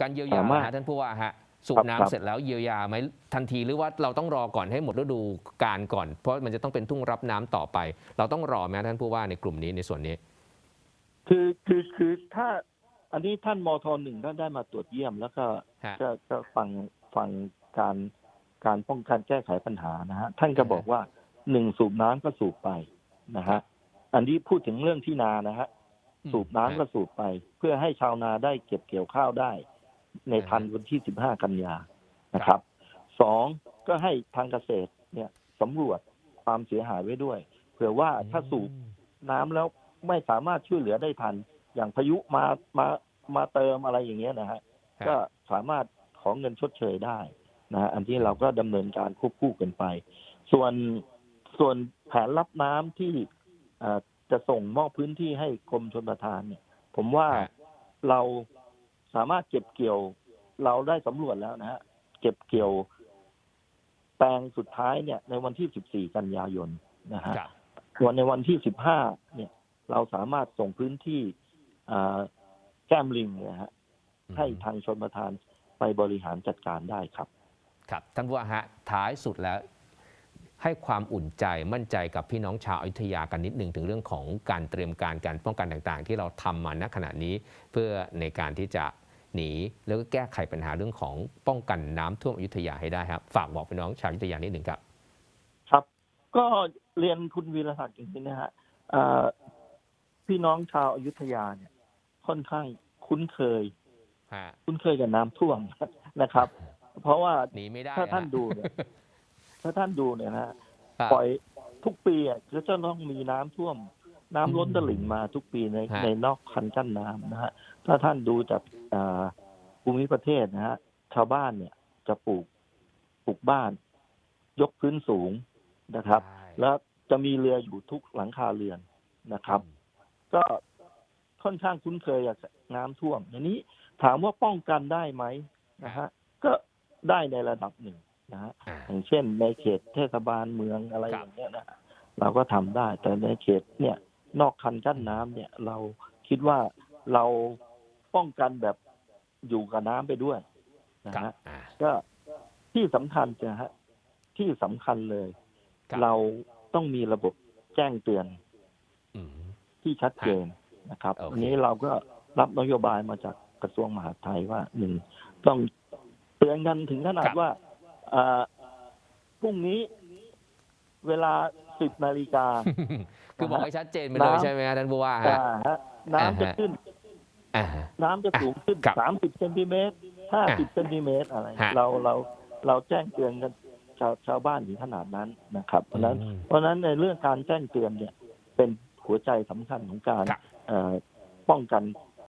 การเยียวยาสามารถฮะท่านผู้ว่าฮะสูบครับน้ำครับเสร็จแล้วเยียวยาไหมทันทีหรือว่าเราต้องรอก่อนให้หมดฤดูกาลก่อน เพราะมันจะต้องเป็นทุ่งรับน้ำต่อไป เราต้องรอไหมท่านผู้ว่าในกลุ่มนี้ในส่วนนี้ คือคือคือถ้า อันนี้ท่านมทหนึ่งท่านได้มาตรวจเยี่ยมแล้วก็ฮะก็ก็ฟังฟังการการป้องกันแก้ไขปัญหานะฮะท่านก็บอกว่าหนึ่งสูบน้ำก็สูบไปนะฮะอันนี้พูดถึงเรื่องที่นานะฮะสูบน้ำก็สูบไป เพื่อให้ชาวนาได้เก็บเกี่ยวข้าวได้ ในทันวันที่15กันยานะครับสองก็ให้ทางเกษตรเนี่ยสำรวจความเสียหายไว้ด้วย เผื่อว่าถ้าสูบน้ำแล้วไม่สามารถช่วยเหลือได้ทัน อย่างพายุมามามาเติมอะไรอย่างเงี้ยนะฮะครับก็สามารถขอเงินชดเชยได้นะฮะอันที่เราก็ดำเนินการควบคู่กันไป ส่วนส่วนแผนรับน้ำที่เอ่อจะส่งมอบพื้นที่ให้กรมชลประทานเนี่ย ผมว่าฮะเรา สามารถเก็บเกี่ยวเราได้สำรวจแล้วนะฮะเก็บเกี่ยว แปลงสุดท้ายเนี่ย ในวันที่ 14 กันยายนนะฮะครับส่วนในวันที่ 15 เนี่ย เราสามารถส่งพื้นที่อ่าแก้มลิงนะฮะให้ทางชนประทานไปบริหารจัดการได้ครับ ครับท่านผู้ว่าฮะท้ายสุดแล้วให้ความอุ่นใจมั่นใจกับพี่น้องชาวอยุธยากันนิดหนึ่งถึงเรื่องของการเตรียมการการป้องกันต่างๆ ที่เราทำมาณขณะนี้เพื่อในการที่จะ หนี แล้วก็แก้ไขปัญหาเรื่องของป้องกันน้ำท่วมอยุธยาให้ได้ครับ ฝากบอกพี่น้องชาวอยุธยานิดหนึ่งครับ ครับ ก็เรียนคุณวีรศักดิ์อย่างนี้นะฮะเอ่อพี่น้องชาวอยุธยาเนี่ย ค่อนข้างคุ้นเคยฮะคุ้นเคยกับน้ำท่วมนะครับ เพราะว่าหนีไม่ได้ถ้าท่านฮะดูเนี่ยถ้าท่านดูเนี่ยนะฮะครับปล่อยทุกปีอะก็จะต้องมีน้ำท่วม น้ำล้นอืมตลิ่งมาทุกปีในฮะในนอกคันกั้นน้ำนะฮะถ้าท่านดูจากอ่าภูมิประเทศนะฮะชาวบ้านเนี่ยจะปลูกปลูกบ้าน ยกพื้นสูงนะครับใช่แล้วจะมีเรืออยู่ทุกหลังคาเรือนนะครับ ก็ค่อนข้างคุ้นเคยกับน้ำท่วมอันนี้ถามว่าป้องกันได้ไหมนะฮะก็ได้ในระดับหนึ่งนะฮะอ่าอย่างเช่นในเขตเทศบาลเมืองอะไรครัอบย่างเงี้ยนะฮะเราก็ทำได้ แต่ในเขตเนี่ย นอกคันกั้นน้ำเนี่ย เราคิดว่าเราป้องกันแบบอยู่กับน้ำไปด้วยนะครับฮะอ่าก็ที่สำคัญนะฮะที่สำคัญเลยครับเราต้องมีระบบแจ้งเตือนอืมที่ชัดเจนนะครับโอเคอันนี้เราก็รับนโยบายมาจากกระทรวงมหาดไทยว่าหนึ่งต้องเตือนกันถึงขนาดว่าอ่าพรุ่งนี้เวลาสิบนาฬิกา คือบอกให้ชัดเจนไปเลยน้ำใช่ไหมฮะท่านผู้ว่าฮะอ่าฮะน้ำจะอ่าฮะขึ้นอ่าน้ำจะสูงขึ้นครับสามสิบเซนติเมตรห้าสิบเซนติเมตรอะไรฮะเราเราเราแจ้งเตือนกันชาวชาวบ้านถึงขนาดนั้นนะครับ เพราะฉะนั้นอืมเพราะฉะนั้นในเรื่องการแจ้งเตือนเนี่ย เป็นหัวใจสำคัญของการครับเอ่อป้องกัน